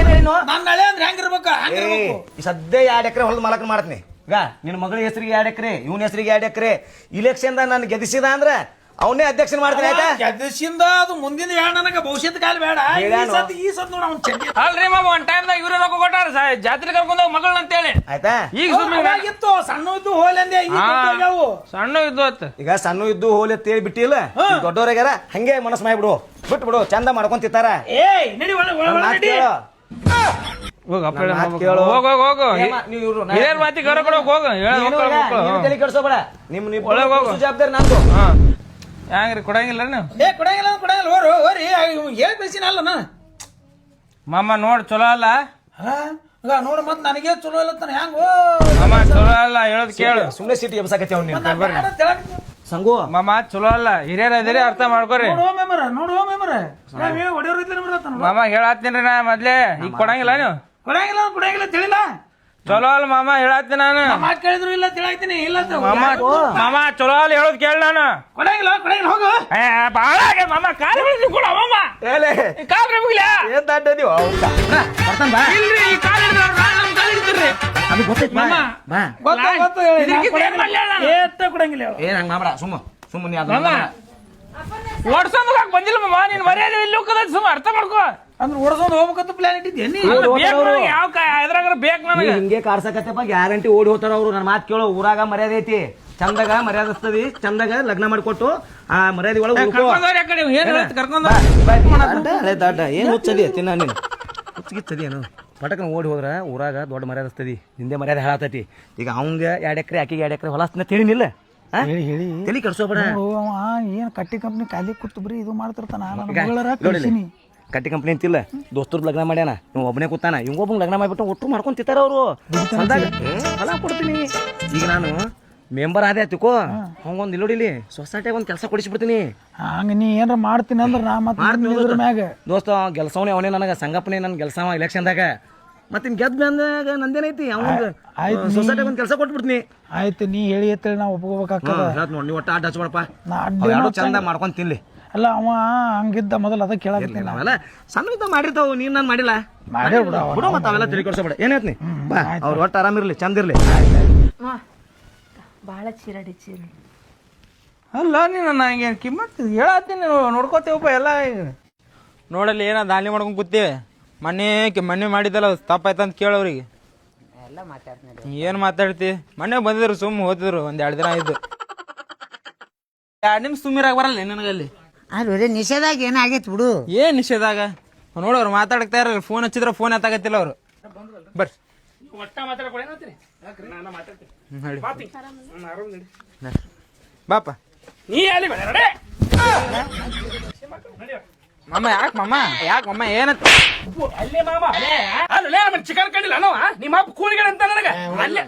ಏನೇನು? ನನ್ನ ಹಳೆ ಅಂದ್ರೆ ಹೆಂಗಿರ್ಬೇಕ ಏ ಹಂಗಿರ್ಬೇಕು ಈ ಸದ್ಯ ಎರಡ್ ಎಕರೆ ಹೊಲದ ಮಾಲಕ್ ಮಾಡ್ತೀನಿ. ಈಗ ನಿನ್ನ ಮಗಳ ಹೆಸರಿಗೆ ಎರಡು ಎಕರೆ ಇವನ ಹೆಸರಿಗೆ ಎರಡು ಎಕರೆ. ಇಲೆಕ್ಷನ್ ನಾನು ಗೆದಿಸಿದ ಅಂದ್ರ ಅವನೇ ಅಧ್ಯಕ್ಷನ್ ಮಾಡ್ತೀನಿ ಆಯ್ತಾ? ಗೆದ್ದಸಿಂದ ಅದು ಮುಂದಿನ ಹೇಳ ನನಗೆ ಭವಿಷ್ಯದ ಕಾಲ ಬೇಡ. ಈ ಹೇಳ್ಯಾನು. ಸತ್ ಈ ಸತ್ ನೋಡ ಅವ್ನ್ ಚಡ್ಡಿ. ಅಲ್ರಿ ಮಾಮ ಒಂದ್ ಟೈಮ್ದಾಗ ಇವ್ರ ರೊಕ್ಕ ಕೊಟ್ಟಾರ ಸಾ- ಜಾತ್ರೆ ಕರ್ಕೊಂಡೋಗ ಮಗಳನ್ನ ಅಂತೇಳಿ. ಆಯ್ತಾ? ಈಗ ಸುಮ್ಮನೆ ಅವಾಗಿತ್ತು ಸಣ್ಣ ಇದ್ದು ಹೋಲಂದೆ ಈಗ ದೊಡ್ಡವ್ಯಾವು. ಸಣ್ಣ ಇದ್ದು ಹೊತ್ತು ಈಗ ಸಣ್ಣ ಇದ್ದು ಹೋಲಿ ಅಂತ ಹೇಳಿ ಬಿಟ್ಟಿಲ್ಲ ಈಗ ದೊಡ್ಡವ್ರಾಗ್ಯಾರ ಹಂಗೆ ಮನಸ್ ಮಾಡ್ಬಿಡು. ಬಿಟ್ಟು ಬಿಡು ಚಂದ ಮಾಡ್ಕೊಂತಿತ್ತಾರ ಏಯ್ ನಡಿ ಒಳ ಒಳ ನಡಿ. ಹೋಗ ನನ್ ಹೋಗು. ಹೋಗ ನೀವ್ ಹಿರಿಯರ್ ಮಾತಿ ಗೌರವ ಕೊಡೋಕ್ ಹೋಗ ನೀನು ನೀನು ತಲೆ ಕೆಡ್ಸೋಬೇಡ ನಿಮ್ ನಿಮ್ ಒಳಗ್ ಹೋಗು. ಜವಾಬ್ದಾರಿ ನಂದು ಹಾ. ಹೆಂಗ್ರಿ ಕೊಡಂಗಿಲ್ಲ ನೀವು ಏ ಕೊಡಂಗಿಲ್ಲ ಅಂದ್ರೆ ಕೊಡಂಗಿಲ್ಲ ಹೋರು ಹೋರಿ ಹೇಳಿ ಬೇಸಿನ ಅಲ್ಲ ನಾ ಮಾಮ ನೋಡ್ ಚಲೋ ಅಲ್ಲ? ಹಾ? ಈಗ ನೋಡು ಮತ್ ನನಗೆ ಚಲೋ ಇಲ್ಲ ತಾನೆ ಹೆಂಗ್? ಮಾಮ ಚಲೋ ಅಲ್ಲ ಹೇಳೋದ್ ಕೇಳು. ಸುಮ್ಮನೆ ಸಿಟಿ ಎಬ್ಸಾಕತ್ತಿ ಅವ್ನು ನೀನು. ಬರ್ರಿ ನೋಡು ಸಂಗು. ಮಾಮ ಚಲೋ ಅಲ್ಲ ಹಿರಿಯರ್ ಅದಿರಿ ಅರ್ಥ ಮಾಡ್ಕೊರಿ. ಮೆಮರ ನೋಡು ಮೆಮರ. ನಾವೇ ಹೊಡೆಯೋರು ಇದ್ರೆ ಮಾಮ ಹೇಳತ್ತೀನಿ ನಾ ಮೊದ್ಲೇ. ಈಗ ಕೊಡಂಗಿಲ್ಲ ನೀವು ಕೊಡಂಗಿಲ್ಲ ಕೊಡಂಗಿಲ್ಲ ತಿಳಿಲ್ಲ. ಚಲೋ ಅಲ್ಲ ಮಾಮ ಹೇಳತ್ತೀನಿ ನಾನು. ಮಾತ್ ಕೇಳಿದ್ರು ಇಲ್ಲ ತಿಳಾಯ್ತೀನಿ ಇಲ್ಲ ಅಂತ. ಮಾಮ ಮಾಮ ಚಲೋ ಅಲ್ಲ ಹೇಳೋದ್ ಕೇಳ ನಾನು. ಕೊಡಂಗಿಲ್ಲ ಕೊಡಂಗಿಲ್ಲ ಹೋಗು. ಏ, ಬಾಳ ಆಗಿದೆ ಮಾಮ ಕಾಲು ಬಿಡಿಸಿ ಕೊಡ ಮಾಮ. ಏಲೇ ಕಾಲ್ ಮುಗಿಲ? ಏನ್ ನೀವು? ಬರ್ತಾನ ಬಾ. ಇಲ್ರಿ ಈ ಕಾಲ್ ಹಿಡಿದ್ರ ನಮ್ ಕಾಲ್ ಹಿಡಿತೀರಿ ಅದು ಗೊತ್ತೈತಿ ಮಾಮ ಬಾ. ಗೊತ್ತ ಗೊತ್ತ ನಾನು? ಕೊಡಂಗಿಲ್ಲ ಏ ಹಂಗ ಮಾಡ್ಬೇಡ ಸುಮ್ಮ ಸುಮ್ಮನೆ ಅದು ಮಾಮ ಓಡ್ಸೋದ್ ಬಂದಿಲ್ಲ ಮಾಮ ನೀನ್ ಮರ್ಯಾದೆ ಇಲ್ಲಿ ಹೋಗದ ಸುಮ್ಮ ಅರ್ಥ ಮಾಡ್ಕೋ. ಅಂದ್ರೆ ಓಡಿಸೋದು ಹೋಗ್ಬೇಕಂತ ಪ್ಲಾನ್ ಇಟ್ಟಿದ್ದೆ ನೀ ಬೇಕ್ ನನಗೆ ಯಾವ ಕಾ ಬೇಕು ನೀ ನನಗೆ. ಹಿಂಗೆ ಕಾರ್ಸಕತ್ತಪ್ಪ ಗ್ಯಾರಂಟಿ ಓಡಿ ಹೋಗ್ತಾರ ಅವ್ರು. ನನ್ನ ಮಾತು ಕೇಳೋ ಊರಾಗ ಮರ್ಯಾದೆ ಐತಿ. ಚಂದಾಗ ಮರ್ಯಾದೆ ಹಸ್ತದಿ ಚಂದಾಗ ಲಗ್ನ ಮಾಡಿಕೊಟ್ಟು ಆ ಮರ್ಯಾದೆ ಒಳಗೆ ಕರ್ಕೊಂಡವ್ರಿ ಏನ್ ಹೇಳ್ತಿ ಕರ್ಕೊಂಡ್ ಏನ್ ಹುಚ್ಚದಿ? ತಿನ್ನ ನೀನು. ಹುಚ್ಚಗಿತ್ತದಿ ಏನು? ಪಟಕನ ಓಡಿ ಹೋದ್ರ ಊರಾಗ ದೊಡ್ಡ ಮರ್ಯಾದೆ ಹಸ್ತದಿ ಹಿಂದೆ ಮರ್ಯಾದೆ ಹೇಳತೈತಿ. ಈಗ ಅವಂಗ ಎರಡ್ ಎಕರೆ ಆಕಿಗೆ ಎರಡ್ ಎಕರೆ ಹೊಲಸ್ತಿನ ಹಸ್ತನ ತಿಳಿನಿಲ್ಲ ಹೇಳಿ ಹೇಳಿ. ತಲೆ ಕೆಡ್ಸೋಬೇಡ ಏನ್ ಕಟ್ಟಿ ಕಂಪ್ನಿ ಖಾಲಿ ಕೂತು ಬರೀ ಇದು ಮಾಡ್ತಿರ್ತಾನ. ನನ್ನ ಮಗಳರ ಕಳ್ಸೀನಿ. ಕಟ್ಟಿ ಕಂಪ್ನಿ ಅಂತಿಲ್ಲ. ದೋಸ್ತರು ಲಗ್ನ ಮಾಡ್ಯಾನ. ನೀವು ಒಬ್ಬನೇ ಕೂತಾನ. ಒಬ್ಬ ಲಗ್ನ ಮಾಡ್ಬಿಟ್ಟು ಒಟ್ಟು ಮಾಡ್ಕೊಂಡ್ ತಿಂತಾರ ಅವರು. ಫಲ ಕೊಡ್ತೀನಿ. ಈಗ ನಾನು ಮೆಂಬರ್ ಆದೇ ತಿಕೋ ಹಂಗೊಂದ್ ಇಲ್ಲೋಡಿಲಿ ಸೊಸೈಟಿಯಾಗ ಒಂದು ಕೆಲಸ ಕೊಡಿಸ್ಬಿಡ್ತೀನಿ. ಹಂಗ ನೀ ಏನಾರ ಮಾಡ್ತೀನಿ ಅಂದ್ರೆ ನಾ ಮತ್ತೆ. ಮ್ಯಾಗ. ದೋಸ್ತ ಗೆಲ್ಸವನೇ ಅವನೇ ನನಗೆ. ಸಂಗಪ್ಪನೇ ನನ್ನ ಗೆಲ್ಸವ ಎಲೆಕ್ಷನ್ದಾಗ ಮತ್ತೆ ಗೆದ್ದ ಬಂದಾಗ ನಂದೇನೈತಿ ಅವಂಗ ಆಯ್ತು ನೀ- ಸೊಸೈಟಿಯಾಗ ಒಂದ್ ಕೆಲಸ ಕೊಟ್ಬಿಡ್ತೀನಿ. ಆಯ್ತು ನೀ ಹೇಳಿ ಅಂತೇಳಿ ನಾ ಒಪ್ಕೋಬೇಕಾಗ್ತದ ಹೇಳ್ತ ನೋಡಿ ನೀವು ಒಟ್ಟು ಅಡ್ಡ ಹಚ್ಬಿಡಪ್ಪ. ನಾ ಎರಡು ಅಡ್ಡ ಚಂದ ಮಾಡ್ಕೊಂಡು ತಿನ್ಲಿ. ಅಲ್ಲ ಅವ ಹಂಗಿದ್ದ ಮೊದಲ ಅದ ಕೇಳಾಕತ್ತೀನಿ ಇರ್ಲಿ ನಾವೆಲ್ಲ ಸಣ್ಣ ಇದ್ದ ಮಾಡಿರ್ತಾವ ನೀನ್ ನಾನು ಮಾಡಿಲ್ಲ. ಮಾಡೇ ಬಿಡು ಅವ. ಬಿಡು ಮತ್ತೆ ಅವೆಲ್ಲ ತಿಳ್ಕೊಡ್ಸಬೇಡ ಏನೈತಿ ಏನಾಯ್ತು ಬಾ ಅವ್ರು ಒಟ್ಟು ಆರಾಮಿರ್ಲಿ ಚಂದ ಇರ್ಲಿ. ಬಾಳ ಚಿರಡಿ ಚಿರಿ. ಅಲ್ಲ ನೀನು ನಂಗೆ ಹಿಂಗೆ ಕಿಮ್ಮತ್? ಹೇಳತ್ತೀನಿ ನೋಡ್ಕೋತೇವಪ್ಪ ಎಲ್ಲ ಈಗ. ನೋಡಲ್ಲಿ ಏನ ದಾಳಿ ಮಾಡ್ಕೊಂಡು ಕೂತೀವಿ. ಮೊನ್ನೆ ಮನೆ ಮೊನ್ನೆ ಮಾಡಿದ್ದಲ್ಲ ತಪ್ಪಾಯ್ತು ಅಂತ ಕೇಳವ್ರಿಗೆ ಏನ್ ಮಾತಾಡ್ತಿ? ಮೊನ್ನೆ ಬಂದಿದ್ರು ಸುಮ್ ಹೋತಿದ್ರು ಒಂದ್ ಎರಡ್ ದಿನ ಆಯ್ತು. ಎರಡು ನಿಮಿಷ ಸುಮ್ಮಿರಾಗ ಬರಲ್ಲ ನಿನಗಲ್ಲಿ. ಅಲ್ವೇ ನಿಷೇಧಾಗ ಏನಾಗೈತಿ ಬಿಡು. ಏನ್ ನಿಷೇಧಾಗ? ನೋಡೋರು ಮಾತಾಡ್ತಾ ಇರಲ್ಲ ಫೋನ್ ಹಚ್ಚಿದ್ರೆ ಫೋನ್ ಎತ್ತಾಗತ್ತಿಲ್ಲ ಅವ್ರು. ಬರ್ರಿ. ನಡಿ. ನಡಿ. ಬಾಪ. ನೀ ಅಲ್ಲಿ ಮಮ್ಮ ಯಾಕೆ ಮಾಮ? ಯಾಕೆ ಮಾಮ ಏನಂತ? ಅಲ್ಲೇ ಮಾಮ ಅಲ್ಲೇ ಅಲ್ಲೇ ನಮ್ಮ ಚಿಕನ್ ಕಂಡಿಲ್ಲ ನಾವು ನಿಮ್ಮ ಅಪ್ಪ ಕೂಲಿಗಳು ಅಂತ ನನಗೆ. ಅಲ್ಲೇ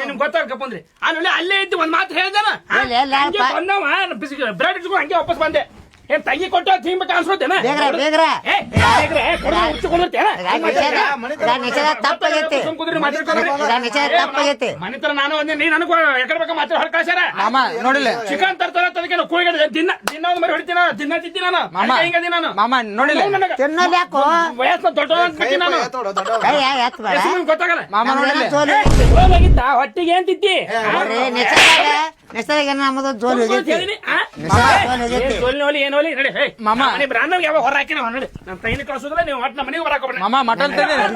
ನಿಮ್ಗೆ ಗೊತ್ತಾಗಪ್ಪ ಅಂದ್ರೆ. ಅಲ್ಲೇ ಅಲ್ಲೇ ಇದ್ದು ಒಂದ್ ಮಾತು ಹೇಳ್ದಾನ ಬ್ರೆಡ್ ಇಟ್ಕೊಂಡು ಹಂಗೆ ವಾಪಸ್ ಬಂದೆ. ಏನ್ ತಂಗಿ ಕೊಟ್ಟು ತಿನ್ಬೇಕು ಅನ್ಸೋತೇನ ಬೇಗ್ರ ಬೇಗ್ರ. ಏ ಬೇಗ್ರೆ, ಕೊಡು, ತಪ್ಪಾಗೈತಿ. ಸುಮ್ ಕುದುರೆ ತಪ್ಪಾಗೈತಿ. ನಾನು ಒಂದೇ ನೀ ನನಗೂ ಎಕಡೆ ಬೇಕಾ ಮಾತ್ರ ಹೊರ ಕಳ್ಸ್ಯಾರ ಮಾಮ ನೋಡಿಲ್ಲ. ಚಿಕನ್ ತರ್ತಾರ ತದಕ್ಕೆ ಕೂಳಿಗೆ ದಿನ ದಿನ ಒಂದ್ ಮರಿ ಹೊಡಿತೀನಿ ನಾನು, ದಿನ ತಿಂತೀನಿ ನಾನು. ಮಾಮ ಹಿಂಗ ನಾನು? ಮಾಮ ನೋಡಿಲ್ಲ. ನನಗೆ. ತಿನ್ನೋದ್ ಯಾಕೋ? ವಯಸ್ಸು ದೊಡ್ಡ ನಾನು. ಕೈ ಎತ್ ಬೇಡ ಹೆಸ್ರು ನಿಮ್ಗೆ ಗೊತ್ತಾಗಲ್ಲ. ಮಾಮ ನೋಡಿಲ್ಲ. ಹೋಗಿತ್ತ ಹೊಟ್ಟಿಗೆ ಏನ್ ನೋಡ್ರಿ ಏನ ನಮ್ಮದು ಜೋಲ್ ಹೋಗೈತಿ. ಜೋಲ್ ಹೋಗೈತಿ. ಏನು ನಡಿ ಮಾಮ. ನೀ ಬ್ರಾಂಡ್ ಯಾವ ಹೊರ ಹಾಕಿ ನಾವು ನೋಡಿ. ನಮ್ಮ ತೈನಿ ಕಳ್ಸೋದ್ರೆ ನೀವು ಒಟ್ಟು ನಮ್ಮ ಮನೆಗೆ ಬರಾಕ ಮಾಮ ಮಟನ್ ತಂದಿಲ್ಲ